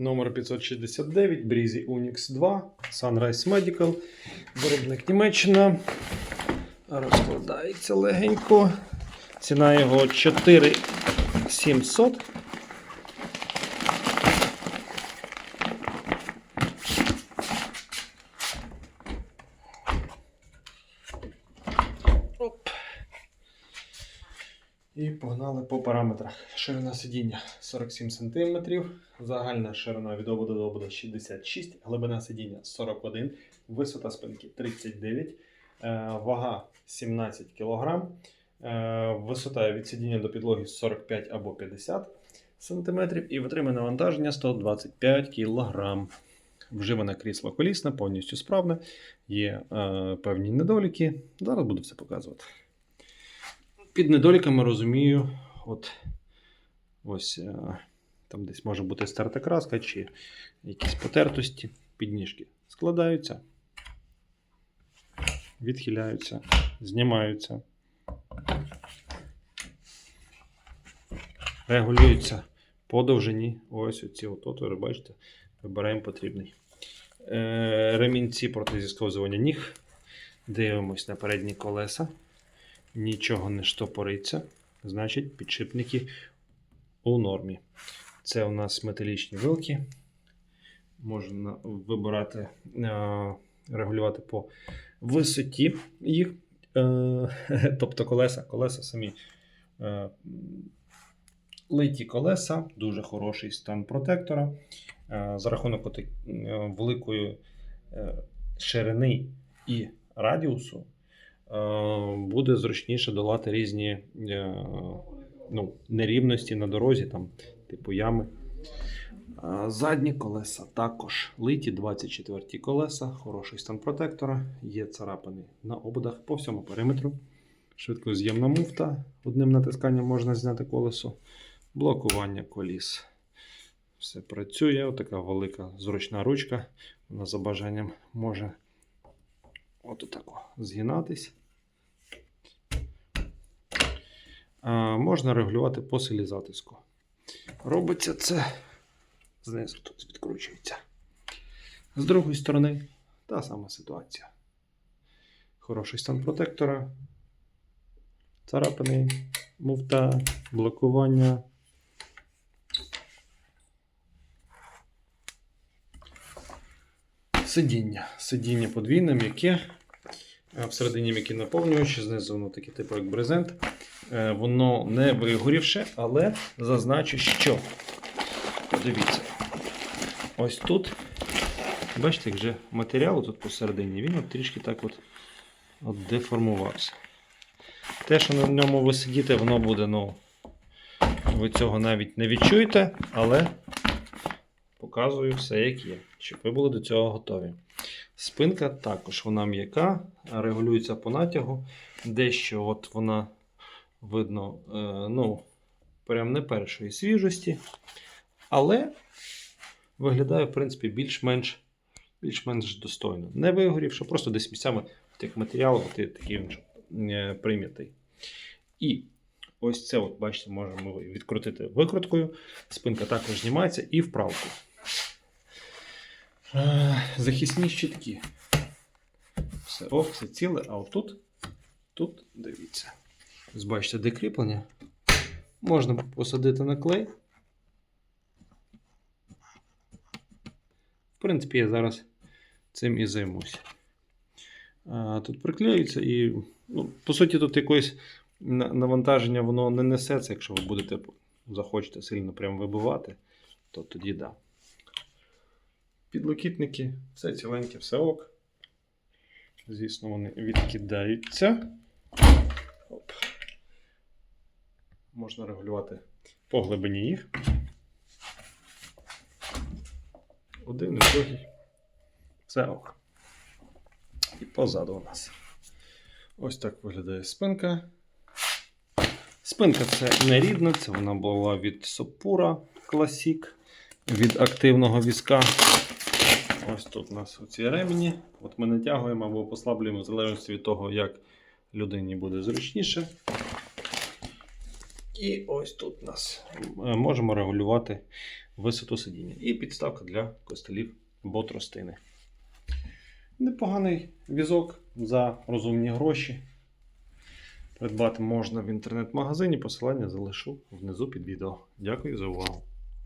Номер 569, Breezy Unix 2, Sunrise Medical, виробник Німеччина. Розкладається легенько. Ціна його 4700. І погнали по параметрах. Ширина сидіння 47 см, загальна ширина від ободу до ободу 66 глибина сидіння 41, висота спинки 39, е, вага 17 кг, е, висота від сидіння до підлоги 45 або 50 см і витримане навантаження 125 кг. Вживане крісло колісне, повністю справне, є е, певні недоліки. Зараз буду все показувати. Під недоліками розумію, от ось е, там десь може бути стерта краска чи якісь потертості, підніжки складаються, відхиляються, знімаються, регулюються по довжині. Ось оці от отвори, бачите, вибираємо потрібний. Е, Ремінці проти зісковзування ніг. Дивимось на передні колеса нічого не штопориться, значить підшипники у нормі. Це у нас металічні вилки. Можна вибирати, е, регулювати по висоті їх. Е, Тобто колеса, колеса самі е, литі колеса, дуже хороший стан протектора. За рахунок великої ширини і радіусу буде зручніше долати різні е, ну, нерівності на дорозі, там, типу ями. Е, Задні колеса також литі 24 колеса, хороший стан протектора, є царапини на ободах по всьому периметру. Швидкоз'ємна муфта. Одним натисканням можна зняти колесо. Блокування коліс. Все працює. Отака велика зручна ручка. Вона за бажанням може от отако згинатись. Можна регулювати по силі затиску. Робиться це знизу тут відкручується. З другої сторони та сама ситуація. Хороший стан протектора, царапини, муфта, блокування. Сидіння. Сидіння подвійне, м'яке. Е, Всередині м'який наповнювач, знизу воно таке типу як брезент. Е, Воно не вигорівше, але зазначу, що. Подивіться. Ось тут. Бачите, як же матеріал тут посередині, він от трішки так от, от деформувався. Те, що на ньому ви сидіте, воно буде, ну, ви цього навіть не відчуєте, але показую все, як є, щоб ви були до цього готові. Спинка також вона м'яка, регулюється по натягу. Дещо от вона видно, е, ну, прям не першої свіжості. Але виглядає, в принципі, більш-менш більш-менш достойно. Не вигорівши, просто десь місцями в тих матеріалах такий е, прийнятий. І ось це, от, бачите, можемо відкрутити викруткою. Спинка також знімається і вправку. Е, Захисні щитки. Все, о, все ціле, а отут, тут, дивіться. Ось Бачите, де кріплення. Можна посадити на клей. В принципі, я зараз цим і займуся. А, Тут приклеюється і, ну, по суті, тут якоїсь навантаження воно не несеться, якщо ви будете захочете сильно прям вибивати, то тоді да. Підлокітники, все ціленьке, все ок. Звісно, вони відкидаються. Оп. Можна регулювати по глибині їх. Один і другий. Все ок. І позаду у нас. Ось так виглядає спинка. Спинка це не рідна, це вона була від Сопура Classic, від активного візка. Ось тут у нас оці ремені. От ми натягуємо або послаблюємо в залежності від того, як людині буде зручніше. І ось тут у нас е, можемо регулювати висоту сидіння. І підставка для костелів або тростини. Непоганий візок за розумні гроші. Придбати можна в інтернет-магазині. Посилання залишу внизу під відео. Дякую за увагу.